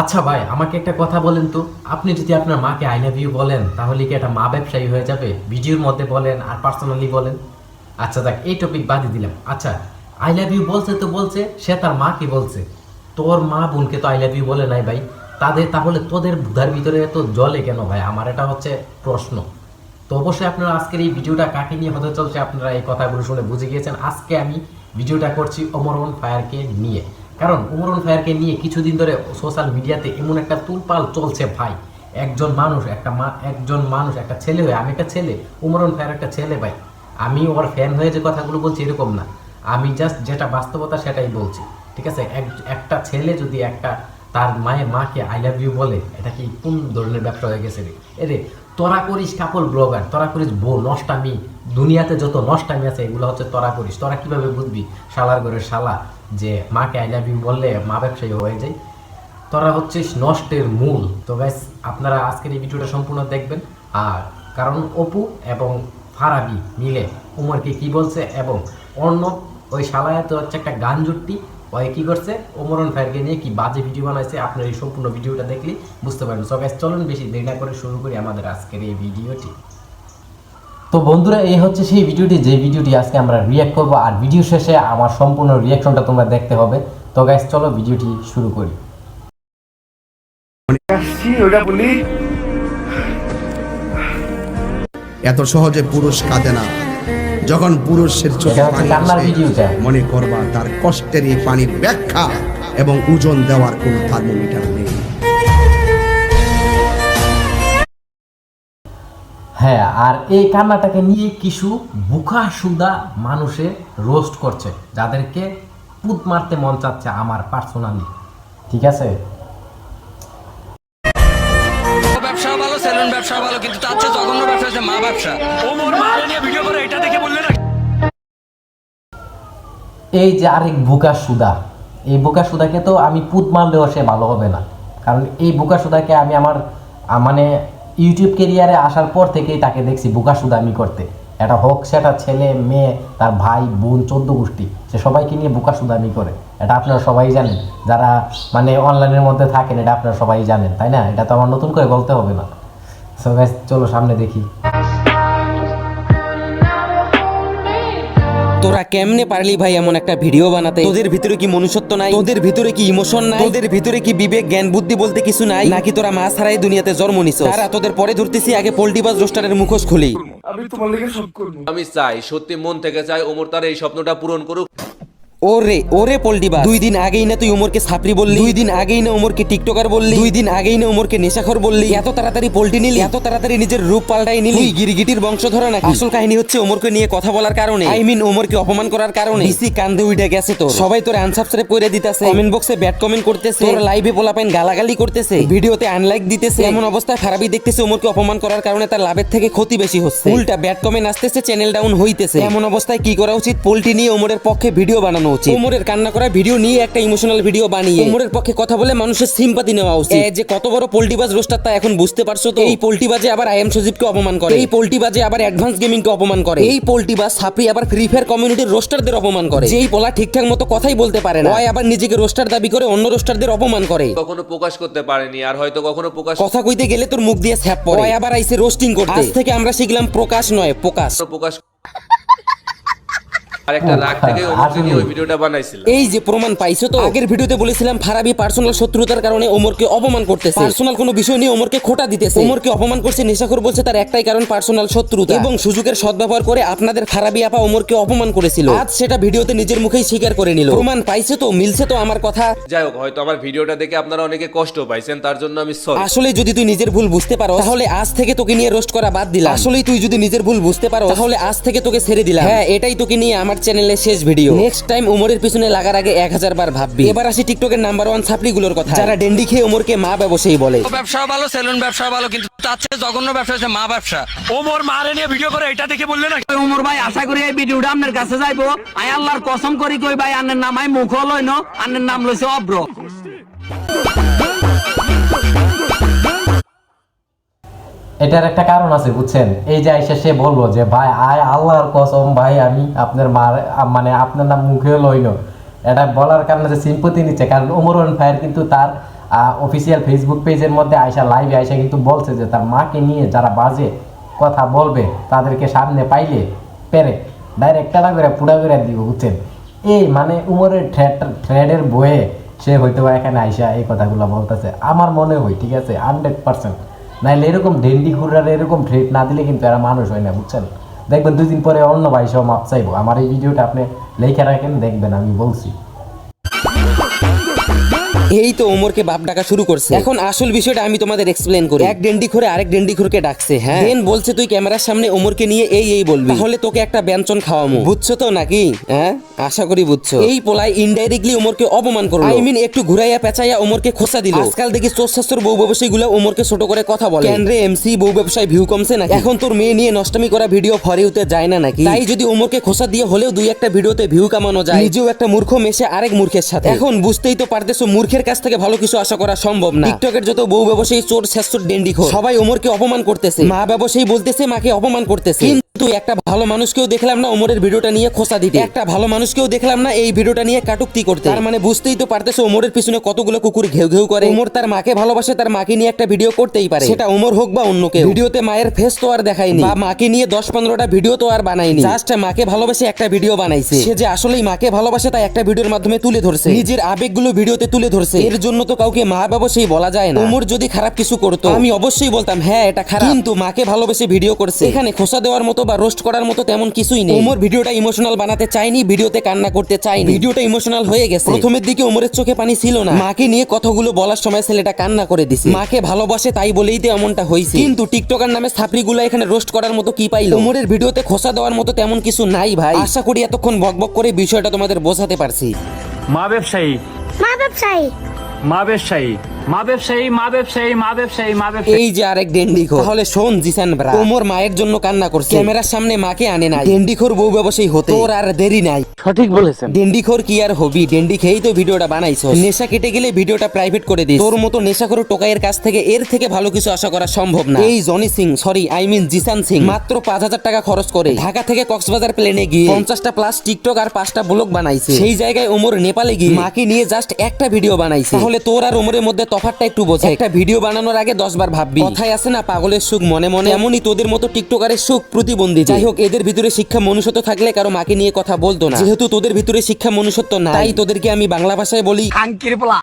আচ্ছা ভাই, আমাকে একটা কথা বলেন তো। আপনি যদি আপনার মাকে আই লাভ ইউ বলেন, তাহলে কি একটা মা ব্যবসায়ী হয়ে যাবে? ভিডিওর মধ্যে বলেন আর পার্সোনালি বলেন। আচ্ছা দেখ এই টপিক বাদই দিলাম। আচ্ছা আই লাভ ইউ বলছে তো বলছে, সে তার মাকে বলছে? তোর মা বোনকে তো আই লাভ ইউ বলে নাই ভাই। তাদের, তাহলে তোদের বুধার ভিতরে তো জলে কেন ভাই? আমার এটা হচ্ছে প্রশ্ন। তো অবশ্যই আপনারা আজকের এই ভিডিওটা কাকে নিয়ে হতে চলছে আপনারা এই কথাগুলো শুনে বুঝে গিয়েছেন। আজকে আমি ভিডিওটা করছি অমরন ফায়ারকে নিয়ে। কারণ অমরন ফায়ারকে নিয়ে কিছুদিন ধরে সোশ্যাল মিডিয়াতে এমন একটা তুলপাল চলছে ভাই। একজন মানুষ, একটা মা, একজন মানুষ, একটা ছেলে হয়ে, আমি একটা ছেলে উমরন ফায়ার একটা ছেলে ভাই। আমি ওর ফ্যান হয়ে যে কথাগুলো বলছি এরকম না। আমি জাস্ট যেটা বাস্তবতা সেটাই বলছি, ঠিক আছে? এক- একটা ছেলে যদি একটা তার মায়ের মাকে আই লাভ ইউ বলে, এটা কি কোন ধরনের ব্যবসা হয়ে গেছে রে তোরা করিস কাপড় ব্লগার তোরা করিস বউ নষ্টামি, দুনিয়াতে যত নষ্টামি আছে, এগুলো হচ্ছে তোরা করিস তোরা কীভাবে বুঝবি শালার ঘরের শালা যে মাকে আই লাভ ইউ বললে মা ব্যবসায়ী হয়ে যায়? তোরা হচ্ছে নষ্টের মূল। তো গাইস আপনারা আজকের এই ভিডিওটা সম্পূর্ণ দেখবেন। আর কারণ অপু এবং ফারাবি মিলে উমরকে কি বলছে এবং অন্য ওই শালায় তো হচ্ছে একটা গান জুটটি ওই কি করছে? ওমরন ফায়ারকে নিয়ে কি বাজে ভিডিও বানাইছে? আপনার এই সম্পূর্ণ ভিডিওটা দেখলেই বুঝতে পারবেন। সো গাইস চলুন বেশি দেরি না করে শুরু করি আমাদের আজকের এই ভিডিওটি। তো বন্ধুরা এই হচ্ছে সেই ভিডিওটি। যে ভিডিওটি আজকে আমরা রিয়াক্ট করব আর ভিডিও শেষে আমার সম্পূর্ণ রিয়াকশনটা তোমরা দেখতে হবে। তো গাইস চলো ভিডিওটি শুরু করি। আসছি ওটা বলি? এত সহজে পুরুষ কাঁদে না। যখন পুরুষের চোখে পানি আসে, মনে করবা তার কষ্টের এই পানির ব্যাখ্যা এবং ওজন দেওয়ার কোনো থার্মোমিটার নেই। হ্যাঁ আর এই কান্নাটাকে নিয়ে কিছু বুকা সুদা মানুষে রোস্ট করছে যাদেরকে পুত মারতে মন চাচ্ছে আমার পার্সোনালি ঠিক আছে? সেলুন ব্যবসা ভালো কিন্তু তার চেয়ে জঘন্য ব্যবসা হচ্ছে মা ব্যবসা। ও মোর মা নিয়ে ভিডিও করে এটা দেখে বললে না এই যে আরেক বুকা সুদা। এই বুকা সুদাকে তো আমি পুত মারলেও সে ভালো হবে না। কারণ এই বুকা সুদাকে আমি আমার মানে ইউটিউব কেরিয়ারে আসার পর থেকেই তাকে দেখছি বুকা সুদামি করতে। এটা হোক সেটা ছেলে মেয়ে তার ভাই বোন চোদ্দ গোষ্ঠী। সে সবাইকে নিয়ে বুকা সুদামি করে। এটা আপনারা সবাই জানেন। যারা মানে অনলাইনের মধ্যে থাকেন এটা আপনারা সবাই জানেন তাই না? এটা তো আমার নতুন করে বলতে হবে না। So guys, চলো সামনে দেখি। তোরা কেমনে পারলি ভাই এমন একটা ভিডিও বানাতে? তোদের ভিতরে কি মনুষ্যত্ব নাই? তোদের ভিতরে কি ইমোশন নাই? তোদের ভিতরে কি বিবেক জ্ঞান বুদ্ধি বলতে কিছু নাই? নাকি তোরা মাছ হারাই দুনিয়াতে জন্ম নিছ তারা তোদের পরে ধরতেছি আগে পোল্টিবাজ রোস্টারের মুখোশ খুলি। আমি তোমার লেগে সব করব। আমি চাই সত্যি মন থেকে চাই ওমর তার এই স্বপ্নটা পূরণ করুক। ওরে ওরে পোল্টিবা দুই দিন আগেই না তুই ওমরকে সাপড়ি বললি? দুই দিন আগেই না ওমরকে টিকটকার বললি? দুই দিন আগেই না ওমরকে নেশাখর বললি? এত তাড়াতাড়ি পোল্টি নিলি? এত তাড়াতাড়ি নিজের রূপ পাল্টাই নিলি? তুই গিরগিটির বংশধর নাকি? আসল কাহিনী হচ্ছে ওমরকে নিয়ে কথা বলার কারণে। আই মিন ওমরকে অপমান করার কারণে। বিসি কান্দে উইটা গেছে তো সবাই তোর আনসাবস্ক্রাইব করে দিতেছে। কমেন্ট বক্সে ব্যাড কমেন্ট করতেছে। তোর লাইভে পোলাপাইন গালাগালি করতেছে। ভিডিওতে আনলাইক দিতেছে। এমন অবস্থায় খারাপই দেখতেছে ওমরকে অপমান করার কারণে তার লাভের থেকে ক্ষতি বেশি হচ্ছে। উল্টা ব্যাড কমেন্ট আসতেছে চ্যানেল ডাউন হইতেছে। এমন অবস্থায় কি করা উচিত? পোল্টি নিয়ে ওমরের পক্ষে ভিডিও বানানো উচিত। ওমরের কান্না করা ভিডিও নিয়ে একটা ইমোশনাল ভিডিও বানিয়ে। ওমরের পক্ষে কথা বলে মানুষের সিম্পাতি নেওয়া উচিত। যে কত বড় পোল্টিবাজ রোস্টার তা এখন বুঝতে পারছ তো? এই পোল্টিবাজে আবার আই এম সজীবকে অপমান করে। এই পোল্টিবাজে আবার অ্যাডভান্স গেমিংকে অপমান করে। এই পোল্টিবাজ সাপড়ি আবার ফ্রি ফায়ার কমিউনিটির রোস্টারদের অপমান করে। যেই পোলা ঠিকঠাক মতো কথাই বলতে পারে না। ওই আবার নিজেকে রোস্টার দাবি করে অন্য রোস্টারদের অপমান করে। কখনো প্রকাশ করতে পারেনি আর হয়তো কখনো প্রকাশ কথা কইতে গেলে তোর মুখ দিয়ে স্যাপ পড়ে। ওই আবার আইসে রোস্টিং করতে। আজ থেকে আমরা শিখলাম প্রকাশ নয় প্রকাশ। প্রকাশ আর একটা রাগ থেকে নিয়ে ওই ভিডিওটা বানাইছিলাম। এই যে প্রমাণ পাইছো তো? আগের ভিডিওতে বলেছিলাম ফারাবি পার্সোনাল শত্রুতার কারণে ওমরকে অপমান করতেছে। পার্সোনাল কোনো বিষয় নিয়ে ওমরকে খোটা দিতেছে। ওমরকে অপমান করছে নেশাখোর বলছে তার একটাই কারণ পার্সোনাল শত্রুতা। এবং সুযোগের সদ্ব্যবহার করে আপনাদের ফারাবি আপা ওমরকে অপমান করেছিল। আজ সেটা ভিডিওতে নিজের মুখেই স্বীকার করে নিল। প্রমাণ পাইছে তো মিলছে তো আমার কথা? যাই হোক হয়তো আমার ভিডিওটা দেখে আপনারা অনেকে কষ্ট পাইছেন তার জন্য আমি সরি আসলে যদি তুই নিজের ভুল বুঝতে পারো তাহলে আজ থেকে তোকে নিয়ে রোস্ট করা বাদ দিলাম। আসলে তুই যদি নিজের ভুল বুঝতে পারো তাহলে আজ থেকে তোকে ছেড়ে দিলাম। হ্যাঁ এটাই তোকে নিয়ে আমার চ্যানেলে শেষ ভিডিও নেক্সট টাইম ওমরের পিছনে লাগার আগে এক হাজার বার ভাববি। এবার আসি টিকটকের নাম্বার ওয়ান ছাপড়িগুলোর কথা যারা ডেন্ডি খেয়ে ওমরকে মা ব্যবসায়ী বলে। ব্যবসা ভালো সেলুন ব্যবসা ভালো কিন্তু তার চেয়ে জঘন্য ব্যবসা হচ্ছে মা ব্যবসা। ও মোর নিয়ে ভিডিও করে এটা দেখে বললে না উমর ভাই আশা করি এই ভিডিওটা আপনার কাছে যাইবো। আই আল্লাহর কসম করি কই ভাই আন্নের নাম আই মুখ লইন আন্নের নাম লইছে অব্র। এটার একটা কারণ আছে, বুঝছেন? এই যে আইসা সে বলল যে, ভাই, আয় আল্লাহর কসম, ভাই, আমি আপনার মার মানে আপনার নাম মুখে লইল। এটা বলার কারণে যে সিম্পতি নিচ্ছে, কারণ ওমরন ফায়ার কিন্তু তার অফিসিয়াল ফেসবুক পেজের মধ্যে আয়সা লাইভে আয়সা কিন্তু বলছে যে, তার মাকে নিয়ে যারা বাজে কথা বলবে, তাদেরকে সামনে পাইলে পেরে ডাইরেক্ট টাটা করে পুরা করে দিব, বুঝছেন? এই মানে উমরের থ্রেড থ্রেডের বয়ে সে হয়তো এখানে আইসা এই কথাগুলো বলতেছে। আমার মনে হয়, ঠিক আছে হান্ড্রেড পার্সেন্ট নাইলে এরকম ডেন্ডি খুররার এরকম ট্রেড না দিলে কিন্তু এরা মানুষ হয় না, বুঝছেন? দেখবেন দুই দিন পরে অন্য ভাই সব মাপ চাইব। আমার এই ভিডিওটা আপনি লেখা রাখেন, দেখবেন, আমি বলছি। এই তো ওমরকে বাপ ডাকা শুরু করছে। এখন আসল বিষয়টা আমি তোমাদের এক্সপ্লেন করি। এক ডেন্ডি খোরে আরেক ডেন্ডি খোরকে ডাকছে হ্যাঁ? দেন বলছে তুই ক্যামেরার সামনে ওমরকে নিয়ে এই এই বলবি। তাহলে তোকে একটা ব্যঞ্জন খাওয়ামু। বুঝছ তো নাকি? হ্যাঁ? আশা করি বুঝছ। এই পোলাই ইনডাইরেক্টলি ওমরকে অপমান করল। আই মিন একটু ঘুরাইয়া পেঁচাইয়া ওমরকে খোসা দিল। আজকাল দেখি চোর শাস্ত্র বউ ব্যবসায়ী গুলো ওমরকে ছোট করে কথা বলে। কেন রে এমসি বউ ব্যবসায় ভিউ কমছে নাকি? এখন তোর মেয়ে নিয়ে নষ্টমি করা ভিডিও ফরিউতে যায় না নাকি? তাই যদি ওমরকে খোসা দিয়ে হলেও দুই একটা ভিডিওতে ভিউ কামানো যায়। নিজেও একটা মূর্খ মেশে আরেক মূর্খের সাথে। এখন বুঝতেই তো পারতেছো মূর্খের কাছ থেকে ভালো কিছু আশা করা সম্ভব না। টিকটকের যত বউ ব্যবসায়ী চোর শেষ ডেন্ডি সবাই ওমরকে অপমান করতেছে। মা ব্যবসায়ী বলতেছে মাকে অপমান করতেছে। কিন্তু একটা ভালো মানুষকেও দেখলাম না ওমরের ভিডিওটা নিয়ে খোসা দিতে। একটা ভালো মানুষকেও দেখলাম না এই ভিডিওটা নিয়ে কাটুক্তি করতে। তার মানে বুঝতেই তো পারতেছো ওমরের পিছনে কতগুলো কুকুর ঘেউ ঘেউ করে। ওমর তার মাকে ভালোবাসে তার মাকে নিয়ে একটা ভিডিও করতেই পারে। সেটা ওমর হোক বা অন্য কেউ। ভিডিওতে মায়ের ফেস তো আর দেখায়নি। বা মাকে নিয়ে দশ পনেরোটা ভিডিও তো আর বানায়নি। জাস্ট মাকে ভালোবাসে একটা ভিডিও বানাইছে। সে যে আসলেই মাকে ভালোবাসে তা একটা ভিডিওর মাধ্যমে তুলে ধরছে। নিজের আবেগগুলো ভিডিওতে তুলে ধরছে। এর জন্য তো কাউকে মা বাবা সেই বলা যায় না। ওমর যদি খারাপ কিছু করতো আমি অবশ্যই বলতাম হ্যাঁ এটা খারাপ। কিন্তু মাকে ভালোবেসে ভিডিও করছে। এখানে খোসা দেওয়ার মতো বা রোস্ট করার মতো তেমন কিছুই নেই। ওমর ভিডিওটা ইমোশনাল বানাতে চাইনি ভিডিওতে কান্না করতে চাইনি ভিডিওটা ইমোশনাল হয়ে গেছে। প্রথমের দিকে ওমরের চোখে পানি ছিল না। মাকে নিয়ে কথাগুলো বলার সময় ছেলেটা কান্না করে দিছে। মাকে ভালোবাসে তাই বলেই তো এমনটা হয়েছে। কিন্তু টিকটকার নামে ছাপড়িগুলো এখানে রোস্ট করার মতো কি পাইলো? ওমরের ভিডিওতে খোসা দেওয়ার মতো তেমন কিছু নাই ভাই। আশা করি এতক্ষণ বকবক করে বিষয়টা তোমাদের বোঝাতে পারছি। মা ব্যবসায়ী। মা ব্যবসায়ী। মা ব্যবসায়ী। মা ব্যবসায়ী মা ব্যবসায়ী মা ব্যবসায়ী মা ব্যবসায়ী। এই যে আরেক ডেন্ডিখোর। তাহলে শোন জিসান ব্রা। ওমর মায়ের জন্য কান্না করছে। ক্যামেরার সামনে মাকে আনে নাই। ডেন্ডিখোর বউ ব্যবসায়ী হতে। তোর আর দেরি নাই। সঠিক বলেছেন। ডেন্ডিখোর কি আর হবি? ডেন্ডি খেয়েই তো ভিডিওটা বানাইছো নেশা কেটে গেলে ভিডিওটা প্রাইভেট করে দিস। তোর মতো নেশাখোর টোকাইয়ের কাছ থেকে এর থেকে ভালো কিছু আশা করা সম্ভব না। এই Johnny Singh sorry I mean Jisan Singh. মাত্র পাঁচ হাজার টাকা খরচ করে। ঢাকা থেকে কক্সবাজার প্লেনে গিয়ে পঞ্চাশটা প্লাস টিকটক আর পাঁচটা ব্লগ বানাইছে। সেই জায়গায় ওমর নেপালে গিয়ে মাকে নিয়ে জাস্ট একটা ভিডিও বানাইছে। তাহলে তোর আর ওমরের মধ্যে তফাৎটা একটু বোঝা একটা ভিডিও বানানোর আগে দশ বার ভাববি। কথায় আছে না পাগলের সুখ মনে মনে? এমনই তোদের মতো টিকটকারের সুখ প্রতিবন্ধী যাই হোক এদের ভিতরে শিক্ষা মনুষ্যত্ব থাকলে কারও মাকে নিয়ে কথা বলতো না। যেহেতু তোদের ভিতরে শিক্ষা মনুষ্যত্ব নাই। তাই তোদেরকে আমি বাংলা ভাষায় বলি আঙ্কির পোলা।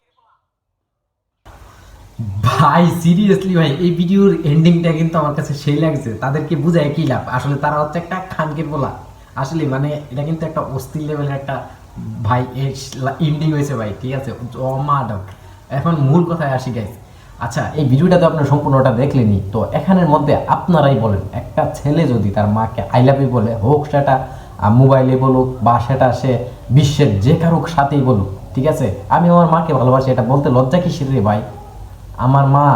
ভাই সিরিয়াসলি ভাই এই ভিডিওর এন্ডিংটা কিন্তু আমার কাছে সেই লাগছে। তাদেরকে বুঝায় কি লাভ? আসলে তারা হচ্ছে একটা খানকের বলা আসলে মানে এটা কিন্তু একটা অস্থির লেভেলের একটা ভাই এন্ডিং হয়েছে ভাই ঠিক আছে? অমাডক এখন মূল কথায় আসি গাইস আচ্ছা এই ভিডিওটা তো আপনার সম্পূর্ণটা দেখলেনি তো এখানের মধ্যে আপনারাই বলেন, একটা ছেলে যদি তার মাকে আই লাভ ইউ বলে, হোক সেটা মোবাইলে বলুক বা সেটা সে বিশ্বের যে কারোর সাথেই বলুক, ঠিক আছে? আমি আমার মাকে ভালোবাসি, এটা বলতে লজ্জা কিসের রে ভাই? আমার মা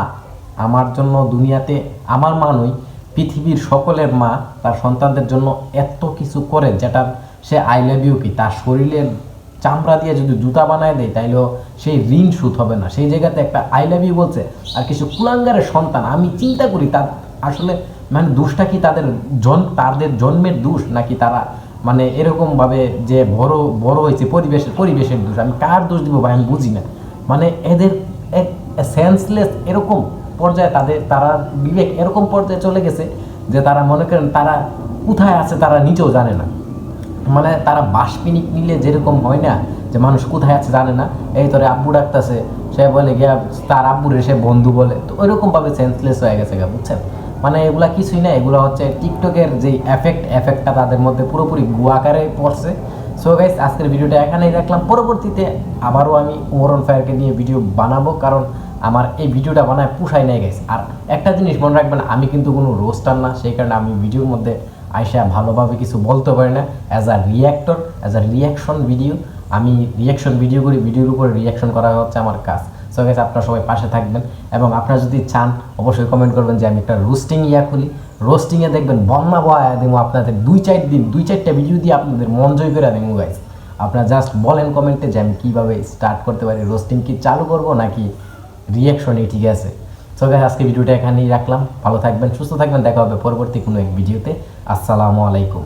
আমার জন্য দুনিয়াতে আমার মা নই, পৃথিবীর সকলের মা তার সন্তানদের জন্য এত কিছু করে যেটা সে আই লাভ ইউ কি? তার শরীরের চামড়া দিয়ে যদি জুতা বানায় দেয়, তাইলেও সেই ঋণ সুদ হবে না। সেই জায়গাতে একটা আই লাভ ইউ বলছে, আর কিছু কুলাঙ্গারের সন্তান, আমি চিন্তা করি তার আসলে মানে দোষটা কি তাদের জন, তাদের জন্মের দোষ, নাকি তারা মানে এরকম ভাবে যে বড় বড় হয়েছে, পরিবেশের পরিবেশের দোষ, আমি কার দোষ দিব ভাই, আমি বুঝি না। মানে এদের এক সেন্সলেস এরকম পর্যায়ে তাদের, তারা বিবেক এরকম পর্যায়ে চলে গেছে যে তারা মনে করেন তারা কোথায় আছে তারা নিজেও জানে না। মানে তারা বাস পিনিক নিলে যেরকম হয় না, যে মানুষ কোথায় আছে জানে না, এই তোরে আব্বু ডাকতেছে, সে বলে গিয়া তার আব্বুরে সে বন্ধু বলে। তো ওইরকম ভাবে সেন্সলেস হয়ে গেছে গা, বুঝছেন? মানে এগুলা কিছুই না, এগুলো হচ্ছে টিকটকের যে এফেক্ট এফেক্টটা তাদের মধ্যে পুরোপুরি গুয়াকারে পড়ছে। সো গাইস আজকের ভিডিওটা এখানেই রাখলাম। পরবর্তীতে আবারও আমি ওমরন ফায়ারকে নিয়ে ভিডিও বানাবো, কারণ আমার এই ভিডিওটা বানায় পুষাই নাই গেছে আর একটা জিনিস মনে রাখবেন, আমি কিন্তু কোনো রোস্টার না, সেই কারণে আমি ভিডিওর মধ্যে আইসা ভালোভাবে কিছু বলতে পারে না। As a reactor as a reaction video আমি রিয়াকশন ভিডিও করি ভিডিওর উপরে রিয়াকশন করা হচ্ছে আমার কাজ। সো গেছে আপনারা সবাই পাশে থাকবেন এবং আপনারা যদি চান, অবশ্যই কমেন্ট করবেন যে আমি একটা রোস্টিং ইয়া খুলি। রোস্টিংয়ে দেখবেন বন্যা বয়া দেবো আপনাদের দুই চার দিন, দুই চারটা ভিডিও দিয়ে আপনাদের মন জয় করে দেবো গাইজ আপনারা জাস্ট বলেন কমেন্টে যে আমি কীভাবে স্টার্ট করতে পারি রোস্টিং কি চালু করব নাকি রিয়াকশনই ঠিক আছে। সো গাইজ আজকে ভিডিওটা এখানেই রাখলাম। ভালো থাকবেন, সুস্থ থাকবেন। দেখা হবে পরবর্তী কোনো এক ভিডিওতে। আসসালামু আলাইকুম।